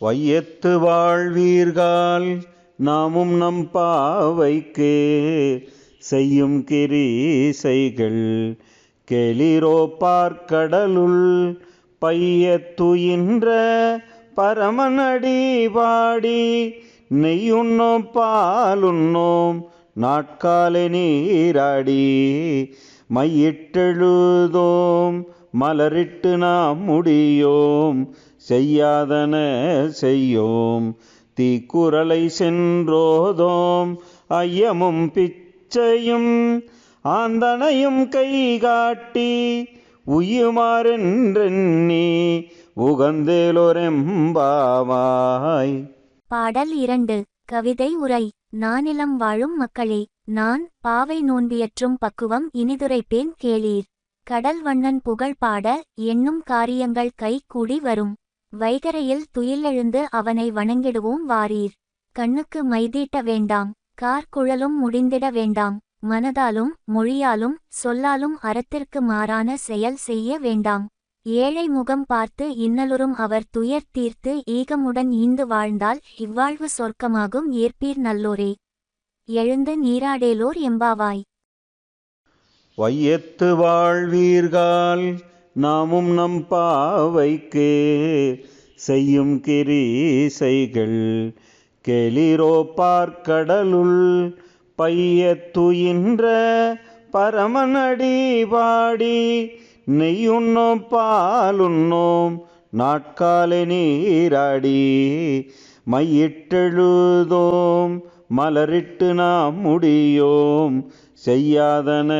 வையத்து வாழ்வீர்கள் நாமும் நம் பாவைக்கு. செய்யும் கிரீசைகள் கெளிரோ பார்க்கடலுள் பையத்துயின்ற பரமனடி பாடி நெய்யுண்ணோம் பாலுண்ணோம் நாட்காலை நீராடி மையிட்டெழுதோம் மலரிட்டு நாம் முடியோம். செய்யாதன செய்யோம். தீக்குறளை சென்றோதோம். ஐயமும் பிச்சையும் ஆந்தனையும் கை காட்டி உயுமாறென்றெண்ணி உகந்தேலொரெம்பாவாய். பாடல் இரண்டு. கவிதை உரை. நானிலம் வாழும் மக்களே நான் பாவை நோன்பியற்றும் பக்குவம் இனிதுரைப்பேன் கேளீர். கடல் வண்ணன் புகழ் பாட என்னும் காரியங்கள் கை கூடி வரும். வைகரையில் துயிலெழுந்து அவனை வணங்கிடுவோம் வாரீர். கண்ணுக்கு மைதீட்ட வேண்டாம் கார்குழலும் முடிந்திட வேண்டாம் மனதாலும் மொழியாலும் சொல்லாலும் அறத்திற்கு மாறான செயல் செய்ய வேண்டாம். ஏழை முகம் பார்த்து இன்னலுறும் அவர் துயர் தீர்த்து ஈகமுடன் ஈந்து வாழ்ந்தால் இவ்வாழ்வு சொர்க்கமாகும் ஏற்பீர் நல்லோரே. எழுந்து நீராடேலோர் எம்பாவாய். வையத்து வாழ்வீர்கள் நாமும் நம் பாவைக்கு செய்யும் கிரீசைகள். கெளிரோ பார்க்கடலுள் பையத்துயின்ற பரமனடி பாடி நெய்யுண்ணோம் பாலுண்ணோம் நாட்காலை நீராடி மையிட்டெழுதோம் மலரிட்டு நாம் முடியோம் செய்யாதன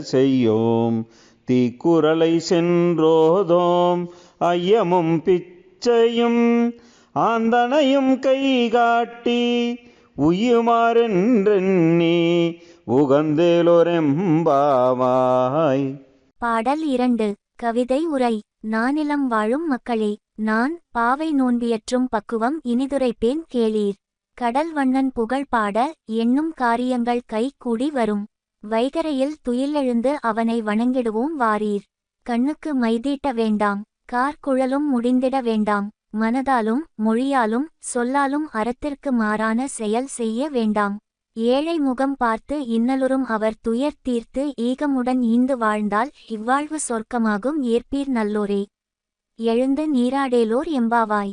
செய்யோம். தீக்குறளை சென்றோதோம் ஐயமும் பிச்சையும் ஆந்தனையும் கை காட்டி உயுமாறென்றெண்ணி உகந்தேலொரெம்பாவாய். பாடல் இரண்டு. கவிதை உரை. நானிலம் வாழும் மக்களே நான் பாவை நோன்பியற்றும் பக்குவம் இனிதுரைப்பேன் கேளீர். கடல் வண்ணன் புகழ் பாட எண்ணும் காரியங்கள் கை கூடி வரும். வைகரையில் துயிலெழுந்து அவனை வணங்கிடுவோம் வாரீர். கண்ணுக்கு மைதீட்ட வேண்டாம் கார்குழலும் முடிந்திட வேண்டாம் மனதாலும் மொழியாலும் சொல்லாலும் அறத்திற்கு மாறான செயல் செய்ய வேண்டாம். ஏழை முகம் பார்த்து இன்னலுறும் அவர் துயர் தீர்த்து ஈகமுடன் ஈந்து வாழ்ந்தால் இவ்வாழ்வு சொர்க்கமாகும் ஏற்பீர் நல்லோரே. எழுந்து நீராடேலோர் எம்பாவாய்.